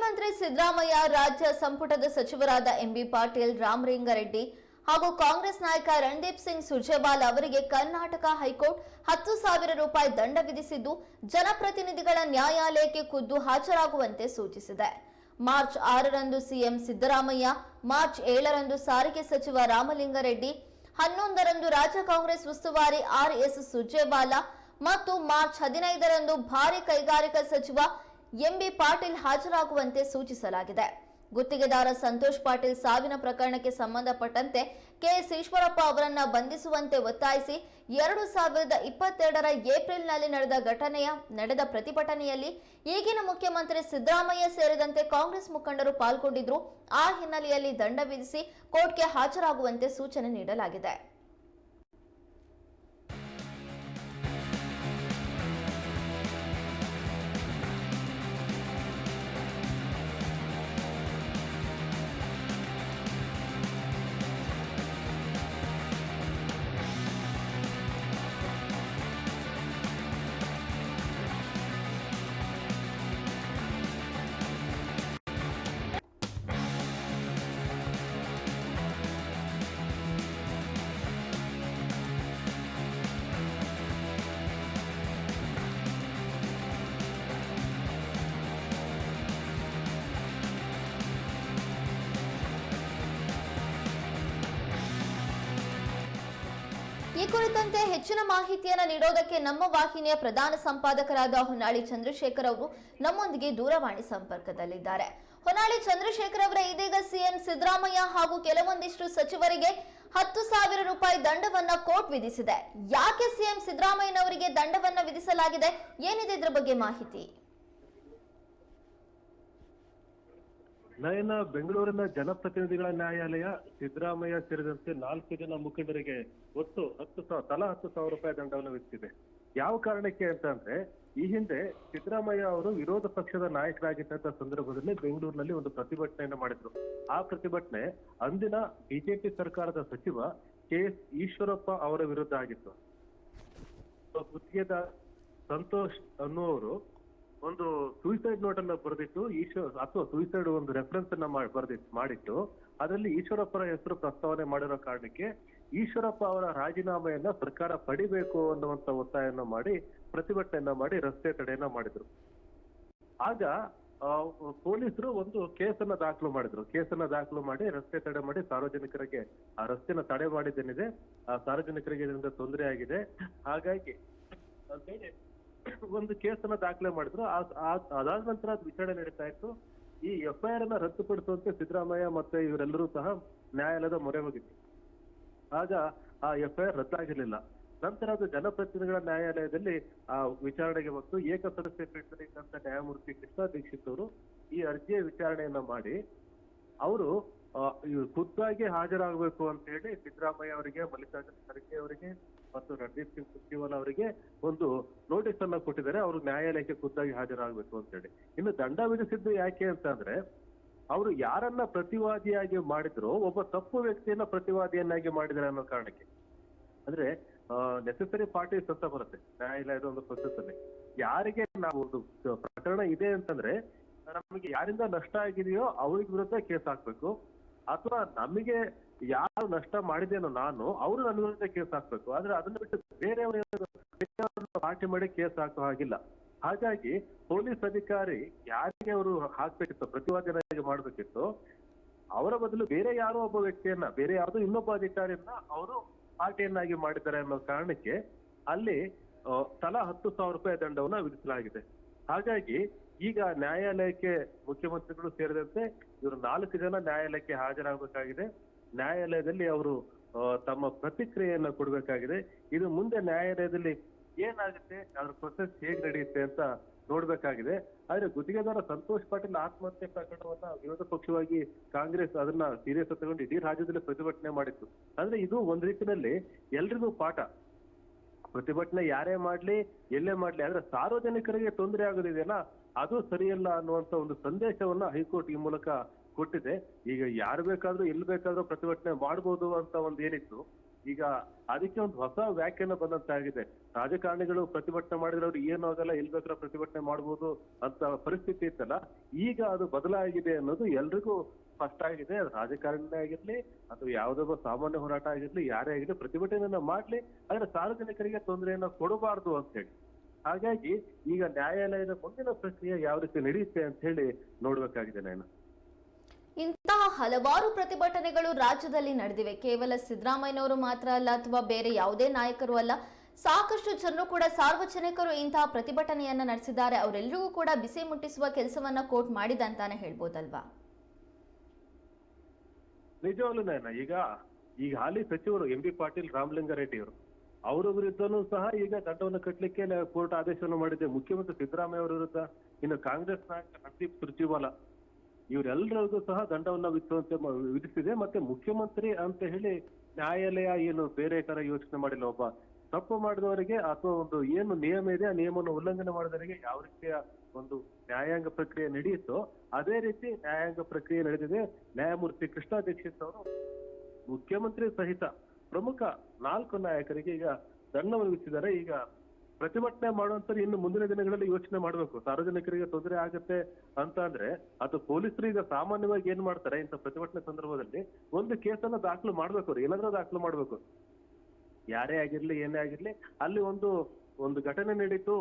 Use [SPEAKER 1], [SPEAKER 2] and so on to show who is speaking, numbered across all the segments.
[SPEAKER 1] ಮುಖ್ಯಮಂತ್ರಿ ಸಿದ್ದರಾಮಯ್ಯ ರಾಜ್ಯ ಸಂಪುಟದ ಸಚಿವರಾದ ಎಂಬಿ ಪಾಟೀಲ್, ರಾಮಲಿಂಗಾರೆಡ್ಡಿ ಹಾಗೂ ಕಾಂಗ್ರೆಸ್ ನಾಯಕ ರಣದೀಪ್ ಸಿಂಗ್ ಸುರ್ಜೇವಾಲಾ ಅವರಿಗೆ ಕರ್ನಾಟಕ ಹೈಕೋರ್ಟ್ ಹತ್ತು ಸಾವಿರ ರೂಪಾಯಿ ದಂಡ ವಿಧಿಸಿದ್ದು, ಜನಪ್ರತಿನಿಧಿಗಳ ನ್ಯಾಯಾಲಯಕ್ಕೆ ಖುದ್ದು ಹಾಜರಾಗುವಂತೆ ಸೂಚಿಸಿದೆ. ಮಾರ್ಚ್ ಆರರಂದು ಸಿಎಂ ಸಿದ್ದರಾಮಯ್ಯ, ಮಾರ್ಚ್ ಏಳರಂದು ಸಾರಿಗೆ ಸಚಿವ ರಾಮಲಿಂಗಾರೆಡ್ಡಿ, ಹನ್ನೊಂದರಂದು ರಾಜ್ಯ ಕಾಂಗ್ರೆಸ್ ಉಸ್ತುವಾರಿ ಆರ್ ಎಸ್ ಸುರ್ಜೇವಾಲಾ ಮತ್ತು ಮಾರ್ಚ್ ಹದಿನೈದರಂದು ಭಾರಿ ಕೈಗಾರಿಕಾ ಸಚಿವ ಎಂಬಿ ಪಾಟೀಲ್ ಹಾಜರಾಗುವಂತೆ ಸೂಚಿಸಲಾಗಿದೆ. ಗುತ್ತಿಗೆದಾರ ಸಂತೋಷ್ ಪಾಟೀಲ್ ಸಾವಿನ ಪ್ರಕರಣಕ್ಕೆ ಸಂಬಂಧಪಟ್ಟಂತೆ ಕೆಎಸ್ ಈಶ್ವರಪ್ಪ ಅವರನ್ನ ಬಂಧಿಸುವಂತೆ ಒತ್ತಾಯಿಸಿ ಎರಡು ಸಾವಿರದ ಇಪ್ಪತ್ತೆರಡರ ಏಪ್ರಿಲ್ನಲ್ಲಿ ನಡೆದ ಘಟನೆಯ, ನಡೆದ ಪ್ರತಿಭಟನೆಯಲ್ಲಿ ಈಗಿನ ಮುಖ್ಯಮಂತ್ರಿ ಸಿದ್ದರಾಮಯ್ಯ ಸೇರಿದಂತೆ ಕಾಂಗ್ರೆಸ್ ಮುಖಂಡರು ಪಾಲ್ಗೊಂಡಿದ್ರು ಆ ಹಿನ್ನೆಲೆಯಲ್ಲಿ ದಂಡ ವಿಧಿಸಿ ಕೋರ್ಟ್ಗೆ ಹಾಜರಾಗುವಂತೆ ಸೂಚನೆ ನೀಡಲಾಗಿದೆ. ಈ ಕುರಿತಂತೆ ಹೆಚ್ಚಿನ ಮಾಹಿತಿಯನ್ನು ನೀಡೋದಕ್ಕೆ ನಮ್ಮ ವಾಹಿನಿಯ ಪ್ರಧಾನ ಸಂಪಾದಕರಾದ ಹೊನ್ನಾಳಿ ಚಂದ್ರಶೇಖರ್ ಅವರು ನಮ್ಮೊಂದಿಗೆ ದೂರವಾಣಿ ಸಂಪರ್ಕದಲ್ಲಿದ್ದಾರೆ. ಹೊನ್ನಾಳಿ ಚಂದ್ರಶೇಖರ್ ಅವರ, ಇದೀಗ ಸಿಎಂ ಸಿದ್ದರಾಮಯ್ಯ ಹಾಗೂ ಕೆಲವೊಂದಿಷ್ಟು ಸಚಿವರಿಗೆ ಹತ್ತು ಸಾವಿರ ರೂಪಾಯಿ ದಂಡವನ್ನ ಕೋರ್ಟ್ ವಿಧಿಸಿದೆ. ಯಾಕೆ ಸಿಎಂ ಸಿದ್ದರಾಮಯ್ಯನವರಿಗೆ ದಂಡವನ್ನ ವಿಧಿಸಲಾಗಿದೆ? ಏನಿದೆ ಇದರ ಬಗ್ಗೆ ಮಾಹಿತಿ?
[SPEAKER 2] ನಯನ ಬೆಂಗಳೂರಿನ ಜನಪ್ರತಿನಿಧಿಗಳ ನ್ಯಾಯಾಲಯ ಸಿದ್ದರಾಮಯ್ಯ ಸೇರಿದಂತೆ ನಾಲ್ಕು ಜನ ಮುಖಂಡರಿಗೆ ಒಟ್ಟು ಹತ್ತು ಸಾವಿರ ತಲಾ ಹತ್ತು ಸಾವಿರ ರೂಪಾಯಿ ದಂಡವನ್ನು ವಿಧಿಸಿದೆ. ಯಾವ ಕಾರಣಕ್ಕೆ ಅಂತ ಅಂದ್ರೆ, ಈ ಹಿಂದೆ ಸಿದ್ದರಾಮಯ್ಯ ಅವರು ವಿರೋಧ ಪಕ್ಷದ ನಾಯಕರಾಗಿದ್ದಂತ ಸಂದರ್ಭದಲ್ಲಿ ಬೆಂಗಳೂರಿನಲ್ಲಿ ಒಂದು ಪ್ರತಿಭಟನೆಯನ್ನು ಮಾಡಿದ್ರು. ಆ ಪ್ರತಿಭಟನೆ ಅಂದಿನ ಬಿಜೆಪಿ ಸರ್ಕಾರದ ಸಚಿವ ಕೆ ಎಸ್ ಈಶ್ವರಪ್ಪ ಅವರ ವಿರುದ್ಧ ಆಗಿತ್ತು. ಗುತ್ತಿಗೆದಾರ ಸಂತೋಷ್ ಅನ್ನುವರು ಒಂದು ಸೂಯಿಸೈಡ್ ನೋಟ್ ಅನ್ನ ಬರೆದಿಟ್ಟು ಈಶ್ವರ ಅಥವಾ ಸೂಯಿಸೈಡ್ ಒಂದು ರೆಫರೆನ್ಸ್ ಅನ್ನ ಬರೆದಿಟ್ಟು ಮಾಡಿಟ್ಟು ಅದರಲ್ಲಿ ಈಶ್ವರಪ್ಪರ ಹೆಸರು ಪ್ರಸ್ತಾವನೆ ಮಾಡಿರೋ ಕಾರಣಕ್ಕೆ ಈಶ್ವರಪ್ಪ ಅವರ ರಾಜೀನಾಮೆಯನ್ನ ಸರ್ಕಾರ ಪಡಿಬೇಕು ಅನ್ನುವಂತ ಒತ್ತಾಯನ ಮಾಡಿ ಪ್ರತಿಭಟನೆಯನ್ನ ಮಾಡಿ ರಸ್ತೆ ತಡೆಯನ್ನ ಮಾಡಿದ್ರು. ಆಗ ಪೊಲೀಸರು ಒಂದು ಕೇಸನ್ನ ದಾಖಲು ಮಾಡಿದ್ರು. ಕೇಸನ್ನ ದಾಖಲು ಮಾಡಿ ರಸ್ತೆ ತಡೆ ಮಾಡಿ ಸಾರ್ವಜನಿಕರಿಗೆ, ಆ ರಸ್ತೆನ ತಡೆ ಮಾಡಿದ್ದೇನಿದೆ, ಆ ಸಾರ್ವಜನಿಕರಿಗೆ ಇದರಿಂದ ತೊಂದರೆ ಆಗಿದೆ. ಹಾಗಾಗಿ ಒಂದು ಕೇಸನ್ನ ದಾಖಲೆ ಮಾಡಿದ್ರು. ಅದಾದ ನಂತರ ಅದು ವಿಚಾರಣೆ ನಡೀತಾ ಇತ್ತು. ಈ ಎಫ್ಐಆರ್ ಅನ್ನ ರದ್ದುಪಡಿಸುವಂತೆ ಸಿದ್ದರಾಮಯ್ಯ ಮತ್ತೆ ಇವರೆಲ್ಲರೂ ಸಹ ನ್ಯಾಯಾಲಯದ ಮೊರೆ ಹೋಗಿತ್ತು ಆಗ ಆ ಎಫ್ಐಆರ್ ರದ್ದಾಗಿರ್ಲಿಲ್ಲ. ನಂತರ ಅದು ಜನಪ್ರತಿನಿಧಿಗಳ ನ್ಯಾಯಾಲಯದಲ್ಲಿ ಆ ವಿಚಾರಣೆಗೆ ಬಂತು. ಏಕಸದಸ್ಯ ಪೀಠದಲ್ಲಿ ಇದ್ದಂತ ನ್ಯಾಯಮೂರ್ತಿ ಕೃಷ್ಣ ದೀಕ್ಷಿತ್ ಅವರು ಈ ಅರ್ಜಿಯ ವಿಚಾರಣೆಯನ್ನ ಮಾಡಿ, ಅವರು ಖುದ್ದಾಗಿ ಹಾಜರಾಗಬೇಕು ಅಂತ ಹೇಳಿ ಸಿದ್ದರಾಮಯ್ಯ ಅವರಿಗೆ, ಮಲ್ಲಿಕಾರ್ಜುನ ಖರ್ಗೆ ಅವರಿಗೆ ಮತ್ತು ರಣದೀಪ್ ಸಿಂಗ್ ಸುರ್ಜೇವಾಲಾ ಅವರಿಗೆ ಒಂದು ನೋಟಿಸ್ ಅನ್ನ ಕೊಟ್ಟಿದ್ದಾರೆ. ಅವರು ನ್ಯಾಯಾಲಯಕ್ಕೆ ಖುದ್ದಾಗಿ ಹಾಜರಾಗಬೇಕು ಅಂತ ಹೇಳಿ. ಇನ್ನು ದಂಡ ವಿಧಿಸಿದ್ದು ಯಾಕೆ ಅಂತಂದ್ರೆ ಅವರು ಯಾರನ್ನ ಪ್ರತಿವಾದಿಯಾಗಿ ಮಾಡಿದ್ರು, ಒಬ್ಬ ತಪ್ಪು ವ್ಯಕ್ತಿಯನ್ನ ಪ್ರತಿವಾದಿಯನ್ನಾಗಿ ಮಾಡಿದ್ದಾರೆ ಅನ್ನೋ ಕಾರಣಕ್ಕೆ. ಅಂದ್ರೆ ನೆಸೆಸರಿ ಪಾರ್ಟೀಸ್ ಅಂತ ಬರುತ್ತೆ, ನ್ಯಾಯಾಲಯದ ಒಂದು ಪ್ರೊಸೆಸ್ ಅಲ್ಲಿ. ಯಾರಿಗೆ ನಾವು ಒಂದು ಪ್ರಕರಣ ಇದೆ ಅಂತಂದ್ರೆ, ನಮಗೆ ಯಾರಿಂದ ನಷ್ಟ ಆಗಿದೆಯೋ ಅವ್ರಿಗೆ ವಿರುದ್ಧ ಕೇಸ್ ಹಾಕ್ಬೇಕು. ಅಥವಾ ನಮಗೆ ಯಾರು ನಷ್ಟ ಮಾಡಿದೇನೋ ನಾನು, ಅವರು ನನ್ನ ವಿರುದ್ಧ ಕೇಸ್ ಹಾಕ್ಬೇಕು. ಆದ್ರೆ ಅದನ್ನ ಬಿಟ್ಟು ಬೇರೆಯವರು ಪಾರ್ಟಿ ಮಾಡಿ ಕೇಸ್ ಹಾಕೋ ಹಾಗಿಲ್ಲ. ಹಾಗಾಗಿ ಪೊಲೀಸ್ ಅಧಿಕಾರಿ ಯಾರಿಗೆ ಅವರು ಹಾಕ್ಬೇಕಿತ್ತು ಪ್ರತಿವಾದನೆಯಾಗಿ ಮಾಡ್ಬೇಕಿತ್ತು, ಅವರ ಬದಲು ಬೇರೆ ಯಾರೋ ಒಬ್ಬ ವ್ಯಕ್ತಿಯನ್ನ, ಬೇರೆ ಯಾವ್ದೋ ಇನ್ನೊಬ್ಬ ಅಧಿಕಾರಿಯನ್ನ ಅವರು ಪಾರ್ಟಿಯನ್ನಾಗಿ ಮಾಡಿದ್ದಾರೆ ಅನ್ನೋ ಕಾರಣಕ್ಕೆ ಅಲ್ಲಿ ತಲಾ ಹತ್ತು ಸಾವಿರ ರೂಪಾಯಿ ದಂಡವನ್ನ ವಿಧಿಸಲಾಗಿದೆ. ಹಾಗಾಗಿ ಈಗ ನ್ಯಾಯಾಲಯಕ್ಕೆ ಮುಖ್ಯಮಂತ್ರಿಗಳು ಸೇರಿದಂತೆ ಇವರು ನಾಲ್ಕು ಜನ ನ್ಯಾಯಾಲಯಕ್ಕೆ ಹಾಜರಾಗಬೇಕಾಗಿದೆ. ನ್ಯಾಯಾಲಯದಲ್ಲಿ ಅವರು ತಮ್ಮ ಪ್ರತಿಕ್ರಿಯೆಯನ್ನ ಕೊಡಬೇಕಾಗಿದೆ. ಇದು ಮುಂದೆ ನ್ಯಾಯಾಲಯದಲ್ಲಿ ಏನಾಗುತ್ತೆ, ಅದ್ರ ಪ್ರೊಸೆಸ್ ಹೇಗ್ ನಡೆಯುತ್ತೆ ಅಂತ ನೋಡ್ಬೇಕಾಗಿದೆ. ಆದ್ರೆ ಗುತ್ತಿಗೆದಾರ ಸಂತೋಷ್ ಪಾಟೀಲ್ ಆತ್ಮಹತ್ಯೆ ಪ್ರಕರಣವನ್ನ ವಿರೋಧ ಪಕ್ಷವಾಗಿ ಕಾಂಗ್ರೆಸ್ ಅದನ್ನ ಸೀರಿಯಸ್ ತಗೊಂಡು ಇಡೀ ರಾಜ್ಯದಲ್ಲಿ ಪ್ರತಿಭಟನೆ ಮಾಡಿತ್ತು. ಅಂದ್ರೆ ಇದು ಒಂದ್ ರೀತಿಯಲ್ಲಿ ಎಲ್ರಿಗೂ ಪಾಠ. ಪ್ರತಿಭಟನೆ ಯಾರೇ ಮಾಡ್ಲಿ, ಎಲ್ಲೇ ಮಾಡ್ಲಿ, ಆದ್ರೆ ಸಾರ್ವಜನಿಕರಿಗೆ ತೊಂದರೆ ಆಗೋದಿದೆಯಲ್ಲ, ಅದು ಸರಿಯಲ್ಲ ಅನ್ನುವಂತ ಒಂದು ಸಂದೇಶವನ್ನ ಹೈಕೋರ್ಟ್ ಈ ಮೂಲಕ ಕೊಟ್ಟಿದೆ. ಈಗ ಯಾರು ಬೇಕಾದ್ರೂ, ಎಲ್ಲಿ ಬೇಕಾದ್ರೂ ಪ್ರತಿಭಟನೆ ಮಾಡ್ಬೋದು ಅಂತ ಒಂದು ಏನಿತ್ತು. ಈಗ ಅದಕ್ಕೆ ಒಂದು ಹೊಸ ವ್ಯಾಖ್ಯಾನ ಬಂದಂತಾಗಿದೆ ರಾಜಕಾರಣಿಗಳು ಪ್ರತಿಭಟನೆ ಮಾಡಿದ್ರೆ ಅವ್ರು ಏನು ಆಗಲ್ಲ ಎಲ್ ಬೇಕಾದ್ರೆ ಪ್ರತಿಭಟನೆ ಮಾಡ್ಬೋದು ಅಂತ ಪರಿಸ್ಥಿತಿ ಇತ್ತಲ್ಲ, ಈಗ ಅದು ಬದಲಾಗಿದೆ ಅನ್ನೋದು ಎಲ್ರಿಗೂ ಸ್ಪಷ್ಟ ಆಗಿದೆ. ಅದು ರಾಜಕಾರಣಿನೇ ಆಗಿರ್ಲಿ ಅಥವಾ ಯಾವುದೋ ಸಾಮಾನ್ಯ ಹೋರಾಟ ಆಗಿರ್ಲಿ, ಯಾರೇ ಆಗಿರ್ಲಿ ಪ್ರತಿಭಟನೆಯನ್ನ ಮಾಡ್ಲಿ, ಆದ್ರೆ ಸಾರ್ವಜನಿಕರಿಗೆ ತೊಂದರೆಯನ್ನ ಕೊಡಬಾರ್ದು ಅಂತ ಹೇಳಿ. ಹಾಗಾಗಿ ಈಗ ನ್ಯಾಯಾಲಯದ ಮುಂದಿನ ಪ್ರಕ್ರಿಯೆ ಯಾವ ರೀತಿ ನಡೆಯುತ್ತೆ ಅಂತ ಹೇಳಿ ನೋಡ್ಬೇಕಾಗಿದೆ ನಾನು
[SPEAKER 1] ಇಂತಹ ಹಲವಾರು ಪ್ರತಿಭಟನೆಗಳು ರಾಜ್ಯದಲ್ಲಿ ನಡೆದಿವೆ. ಕೇವಲ ಸಿದ್ದರಾಮಯ್ಯನವರು ಮಾತ್ರ ಅಲ್ಲ, ಅಥವಾ ಬೇರೆ ಯಾವುದೇ ನಾಯಕರು ಅಲ್ಲ, ಸಾಕಷ್ಟು ಜನರು ಕೂಡ ಸಾರ್ವಜನಿಕರು ಇಂತಹ ಪ್ರತಿಭಟನೆಯನ್ನ ನಡೆಸಿದ್ದಾರೆ. ಅವರೆಲ್ಲರಿಗೂ ಕೂಡ ಬಿಸಿ ಮುಟ್ಟಿಸುವ ಕೆಲಸವನ್ನ ಕೋರ್ಟ್ ಮಾಡಿದೆ ಅಂತಾನೆ ಹೇಳ್ಬೋದಲ್ವಾ?
[SPEAKER 2] ಈಗ ಈಗ ಹಾಲಿ ಸಚಿವರು ಎಂ ಬಿ ಪಾಟೀಲ್ ರಾಮಲಿಂಗಾರೆಡ್ಡಿ ಅವರು ಅವರ ವಿರುದ್ಧನೂ ಸಹ ಈಗ ದಂಡವನ್ನು ಕಟ್ಟಲಿಕ್ಕೆ ಕೋರ್ಟ್ ಆದೇಶವನ್ನು ಮಾಡಿದೆ. ಮುಖ್ಯಮಂತ್ರಿ ಸಿದ್ದರಾಮಯ್ಯ ಅವರ ವಿರುದ್ಧ ಇನ್ನು ಕಾಂಗ್ರೆಸ್ ನಾಯಕ ರಣದೀಪ್ ಸುರ್ಜೇವಾಲಾ ಇವರೆಲ್ಲರಿಗೂ ಸಹ ದಂಡವನ್ನ ವಿಧಿಸುವಂತೆ ವಿಧಿಸಿದೆ. ಮತ್ತೆ ಮುಖ್ಯಮಂತ್ರಿ ಅಂತ ಹೇಳಿ ನ್ಯಾಯಾಲಯ ಏನು ಬೇರೆ ತರ ಯೋಚನೆ ಮಾಡಿಲ್ಲ. ಒಬ್ಬ ತಪ್ಪು ಮಾಡಿದವರಿಗೆ ಅಥವಾ ಒಂದು ಏನು ನಿಯಮ ಇದೆ, ಆ ನಿಯಮವನ್ನು ಉಲ್ಲಂಘನೆ ಮಾಡಿದವರಿಗೆ ಯಾವ ರೀತಿಯ ಒಂದು ನ್ಯಾಯಾಂಗ ಪ್ರಕ್ರಿಯೆ ನಡೆಯುತ್ತೋ, ಅದೇ ರೀತಿ ನ್ಯಾಯಾಂಗ ಪ್ರಕ್ರಿಯೆ ನಡೆದಿದೆ. ನ್ಯಾಯಮೂರ್ತಿ ಕೃಷ್ಣ ದೀಕ್ಷಿತ್ ಅವರು ಮುಖ್ಯಮಂತ್ರಿ ಸಹಿತ ಪ್ರಮುಖ ನಾಲ್ಕು ನಾಯಕರಿಗೆ ಈಗ ದಂಡವನ್ನು ವಿಧಿಸಿದ್ದಾರೆ. ಈಗ ಪ್ರತಿಭಟನೆ ಮಾಡುವಂತರು ಇನ್ನು ಮುಂದಿನ ದಿನಗಳಲ್ಲಿ ಯೋಚನೆ ಮಾಡಬೇಕು. ಸಾರ್ವಜನಿಕರಿಗೆ ತೊಂದರೆ ಆಗುತ್ತೆ ಅಂತ ಅಂದ್ರೆ ಅದು ಪೊಲೀಸರು ಈಗ ಸಾಮಾನ್ಯವಾಗಿ ಏನ್ ಮಾಡ್ತಾರೆ, ಇಂಥ ಪ್ರತಿಭಟನೆ ಸಂದರ್ಭದಲ್ಲಿ ಒಂದು ಕೇಸನ್ನ ದಾಖಲು ಮಾಡ್ಬೇಕು ಅವ್ರು, ಏನಾದ್ರೂ ದಾಖಲು ಮಾಡ್ಬೇಕು. ಯಾರೇ ಆಗಿರ್ಲಿ, ಏನೇ ಆಗಿರ್ಲಿ, ಅಲ್ಲಿ ಒಂದು ಒಂದು ಘಟನೆ ನಡೀತು,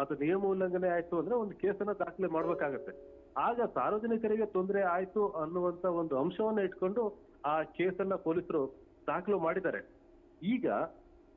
[SPEAKER 2] ಅದು ನಿಯಮ ಉಲ್ಲಂಘನೆ ಆಯ್ತು ಅಂದ್ರೆ ಒಂದು ಕೇಸನ್ನ ದಾಖಲೆ ಮಾಡ್ಬೇಕಾಗತ್ತೆ. ಆಗ ಸಾರ್ವಜನಿಕರಿಗೆ ತೊಂದರೆ ಆಯ್ತು ಅನ್ನುವಂತ ಒಂದು ಅಂಶವನ್ನ ಇಟ್ಕೊಂಡು ಆ ಕೇಸನ್ನ ಪೊಲೀಸರು ದಾಖಲು ಮಾಡಿದ್ದಾರೆ. ಈಗ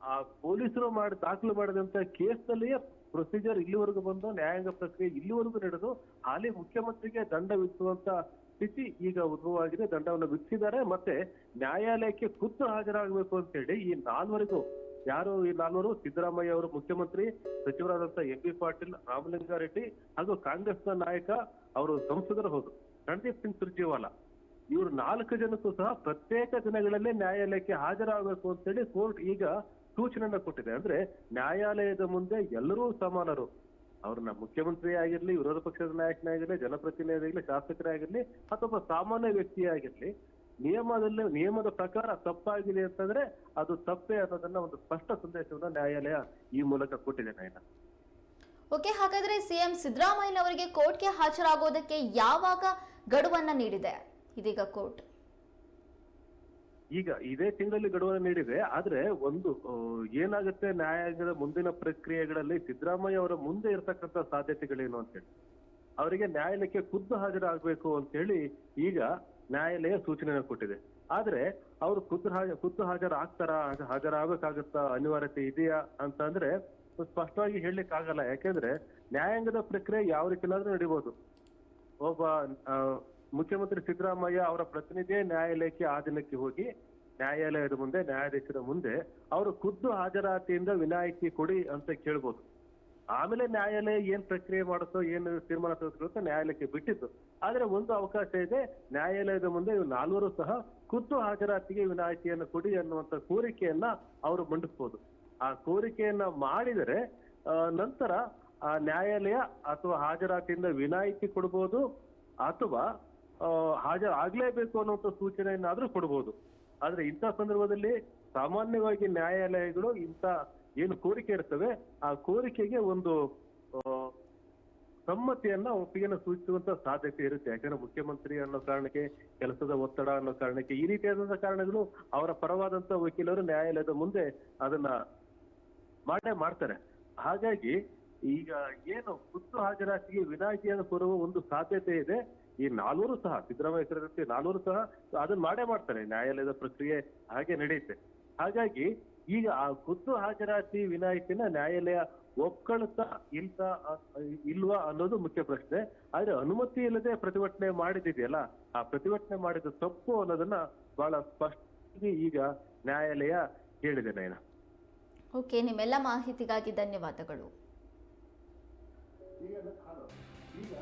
[SPEAKER 2] ಆ ಪೊಲೀಸರು ಮಾಡಿ ದಾಖಲು ಮಾಡಿದಂತ ಕೇಸ್ನಲ್ಲಿಯೇ ಪ್ರೊಸೀಜರ್ ಇಲ್ಲಿವರೆಗೂ ಬಂದು ನ್ಯಾಯಾಂಗ ಪ್ರಕ್ರಿಯೆ ಇಲ್ಲಿವರೆಗೂ ನಡೆದು ಹಾಲಿ ಮುಖ್ಯಮಂತ್ರಿಗೆ ದಂಡ ವಿಧಿಸುವಂತ ಸ್ಥಿತಿ ಈಗ ಉದ್ಭವವಾಗಿದೆ. ದಂಡವನ್ನು ವಿಧಿಸಿದ್ದಾರೆ. ಮತ್ತೆ ನ್ಯಾಯಾಲಯಕ್ಕೆ ಖುದ್ದು ಹಾಜರಾಗಬೇಕು ಅಂತ ಹೇಳಿ ಈ ನಾಲ್ವರಿಗೂ ಯಾರು ಈ ನಾಲ್ವರು? ಸಿದ್ದರಾಮಯ್ಯ ಅವರು ಮುಖ್ಯಮಂತ್ರಿ ಸಚಿವರಾದಂತಹ ಎಂ ಬಿ ಪಾಟೀಲ್, ರಾಮಲಿಂಗಾರೆಡ್ಡಿ ಹಾಗೂ ಕಾಂಗ್ರೆಸ್ನ ನಾಯಕ ಅವರು ಸಂಸದರು ಹೌದು. ರಣದೀಪ್ ಸಿಂಗ್ ಸುರ್ಜೇವಾಲಾ. ಇವರು ನಾಲ್ಕು ಜನಕ್ಕೂ ಸಹ ಪ್ರತ್ಯೇಕ ದಿನಗಳಲ್ಲಿ ನ್ಯಾಯಾಲಯಕ್ಕೆ ಹಾಜರಾಗಬೇಕು ಅಂತೇಳಿ ಕೋರ್ಟ್ ಈಗ ಸೂಚನೆಯನ್ನ ಕೊಟ್ಟಿದೆ. ಅಂದ್ರೆ ನ್ಯಾಯಾಲಯದ ಮುಂದೆ ಎಲ್ಲರೂ ಸಮಾನರು. ಅವ್ರನ್ನ ಮುಖ್ಯಮಂತ್ರಿ ಆಗಿರ್ಲಿ, ವಿರೋಧ ಪಕ್ಷದ ನಾಯಕನೇ ಆಗಿರ್ಲಿ ಜನಪ್ರತಿನಿಧಿ ಆಗಿರ್ಲಿ ಶಾಸಕರೇ ಆಗಿರ್ಲಿ ಅಥವಾ ಸಾಮಾನ್ಯ ವ್ಯಕ್ತಿ ಆಗಿರ್ಲಿ ನಿಯಮದಲ್ಲಿ, ನಿಯಮದ ಪ್ರಕಾರ ತಪ್ಪಾಗಿದೆ ಅಂತಂದ್ರೆ ಅದು ತಪ್ಪೇ ಅನ್ನೋದನ್ನ ಒಂದು ಸ್ಪಷ್ಟ ಸಂದೇಶವನ್ನ ನ್ಯಾಯಾಲಯ ಈ ಮೂಲಕ ಕೊಟ್ಟಿದೆ ನಯನ
[SPEAKER 1] ಓಕೆ, ಹಾಗಾದ್ರೆ ಸಿಎಂ ಸಿದ್ದರಾಮಯ್ಯನವರಿಗೆ ಕೋರ್ಟ್ಗೆ ಹಾಜರಾಗೋದಕ್ಕೆ ಯಾವಾಗ ಗಡುವನ್ನ ನೀಡಿದೆ? ಇದೀಗ ಕೋರ್ಟ್.
[SPEAKER 2] ಈಗ ಇದೇ ತಿಂಗಳಲ್ಲಿ ಗಡುವನ್ನು ನೀಡಿದೆ ಆದ್ರೆ ಒಂದು ಏನಾಗುತ್ತೆ ನ್ಯಾಯಾಂಗದ ಮುಂದಿನ ಪ್ರಕ್ರಿಯೆಗಳಲ್ಲಿ ಸಿದ್ದರಾಮಯ್ಯ ಅವರ ಮುಂದೆ ಇರತಕ್ಕಂತ ಸಾಧ್ಯತೆಗಳೇನು ಅಂತೇಳಿ ಅವರಿಗೆ ನ್ಯಾಯಾಲಯಕ್ಕೆ ಖುದ್ದು ಹಾಜರಾಗಬೇಕು ಅಂತೇಳಿ ಈಗ ನ್ಯಾಯಾಲಯ ಸೂಚನೆಯನ್ನು ಕೊಟ್ಟಿದೆ. ಆದ್ರೆ ಅವರು ಖುದ್ದು ಹಾಜ, ಖುದ್ದು ಹಾಜರಾಗ್ತಾರಾ ಹಾಜರಾಗಬೇಕಾಗತ್ತಾ ಅನಿವಾರ್ಯತೆ ಇದೆಯಾ ಅಂತ ಅಂದ್ರೆ ಸ್ಪಷ್ಟವಾಗಿ ಹೇಳಲಿಕ್ಕೆ ಆಗಲ್ಲ ಯಾಕೆಂದ್ರೆ ನ್ಯಾಯಾಂಗದ ಪ್ರಕ್ರಿಯೆ ಯಾವ ರೀತಿಲಾದ್ರೂ ನಡಿಬಹುದು ಒಬ್ಬ ಮುಖ್ಯಮಂತ್ರಿ ಸಿದ್ದರಾಮಯ್ಯ ಅವರ ಪ್ರತಿನಿಧಿಯೇ ನ್ಯಾಯಾಲಯಕ್ಕೆ ಆ ದಿನಕ್ಕೆ ಹೋಗಿ ನ್ಯಾಯಾಲಯದ ಮುಂದೆ, ನ್ಯಾಯಾಧೀಶರ ಮುಂದೆ ಅವರು ಖುದ್ದು ಹಾಜರಾತಿಯಿಂದ ವಿನಾಯಿತಿ ಕೊಡಿ ಅಂತ ಕೇಳ್ಬೋದು. ಆಮೇಲೆ ನ್ಯಾಯಾಲಯ ಏನ್ ಪ್ರಕ್ರಿಯೆ ಮಾಡುತ್ತೋ, ಏನು ತೀರ್ಮಾನ ತೆಗೆದುಕೊಳ್ಳುತ್ತೋ ನ್ಯಾಯಾಲಯಕ್ಕೆ ಬಿಟ್ಟಿದ್ದು. ಆದ್ರೆ ಒಂದು ಅವಕಾಶ ಇದೆ, ನ್ಯಾಯಾಲಯದ ಮುಂದೆ ಇವು ನಾಲ್ವರು ಸಹ ಖುದ್ದು ಹಾಜರಾತಿಗೆ ವಿನಾಯಿತಿಯನ್ನು ಕೊಡಿ ಅನ್ನುವಂತ ಕೋರಿಕೆಯನ್ನ ಅವರು ಮಂಡಿಸ್ಬೋದು. ಆ ಕೋರಿಕೆಯನ್ನ ಮಾಡಿದರೆ ನಂತರ ಆ ನ್ಯಾಯಾಲಯ ಅಥವಾ ಹಾಜರಾತಿಯಿಂದ ವಿನಾಯಿತಿ ಕೊಡ್ಬೋದು, ಅಥವಾ ಹಾಜರ್ ಆಗ್ಲೇಬೇಕು ಅನ್ನುವಂಥ ಸೂಚನೆಯನ್ನಾದ್ರೂ ಕೊಡ್ಬೋದು. ಆದ್ರೆ ಇಂಥ ಸಂದರ್ಭದಲ್ಲಿ ಸಾಮಾನ್ಯವಾಗಿ ನ್ಯಾಯಾಲಯಗಳು ಇಂಥ ಏನು ಕೋರಿಕೆ ಇರ್ತವೆ, ಆ ಕೋರಿಕೆಗೆ ಒಂದು ಸಮ್ಮತಿಯನ್ನ ಒಪ್ಪಿಗೆಯನ್ನು ಸೂಚಿಸುವಂತ ಸಾಧ್ಯತೆ ಇರುತ್ತೆ. ಯಾಕಂದ್ರೆ ಮುಖ್ಯಮಂತ್ರಿ ಅನ್ನೋ ಕಾರಣಕ್ಕೆ, ಕೆಲಸದ ಒತ್ತಡ ಅನ್ನೋ ಕಾರಣಕ್ಕೆ ಈ ರೀತಿಯಾದಂತಹ ಕಾರಣಗಳು ಅವರ ಪರವಾದಂತ ವಕೀಲರು ನ್ಯಾಯಾಲಯದ ಮುಂದೆ ಅದನ್ನ ಮಾಡೇ ಮಾಡ್ತಾರೆ. ಹಾಗಾಗಿ ಈಗ ಏನು ಖುದ್ದು ಹಾಜರಾತಿಗೆ ವಿನಾಯಿತಿಯನ್ನು ಕೊಡುವ ಒಂದು ಸಾಧ್ಯತೆ ಇದೆ. ಈ ನಾಲ್ವರು ಸಹ ಸಿದ್ದರಾಮಯ್ಯ ಸೇರಿದಂತೆ ನಾಲ್ವರು ಸಹ ಅದನ್ನ ಮಾಡೇ ಮಾಡ್ತಾರೆ ನ್ಯಾಯಾಲಯದ ಪ್ರಕ್ರಿಯೆ ಹಾಗೆ ನಡೆಯುತ್ತೆ. ಹಾಗಾಗಿ ಈಗ ಆ ಖುದ್ದು ಹಾಜರಾತಿ ವಿನಾಯಿತಿನ ನ್ಯಾಯಾಲಯ ಒಪ್ಕೊಳ್ತಾ ಇಲ್ತ ಇಲ್ವಾ ಅನ್ನೋದು ಮುಖ್ಯ ಪ್ರಶ್ನೆ. ಆದ್ರೆ ಅನುಮತಿ ಇಲ್ಲದೆ ಪ್ರತಿಭಟನೆ ಮಾಡಿದಿದೆಯಲ್ಲ ಆ ಪ್ರತಿಭಟನೆ ಮಾಡಿದ ತಪ್ಪು ಅನ್ನೋದನ್ನ ಬಹಳ ಸ್ಪಷ್ಟವಾಗಿ ಈಗ ನ್ಯಾಯಾಲಯ ಹೇಳಿದೆ ನಯನ.
[SPEAKER 1] ಓಕೆ ನಿಮ್ಮೆಲ್ಲ ಮಾಹಿತಿಗಾಗಿ ಧನ್ಯವಾದಗಳು.
[SPEAKER 2] ಈಗ ಈಗ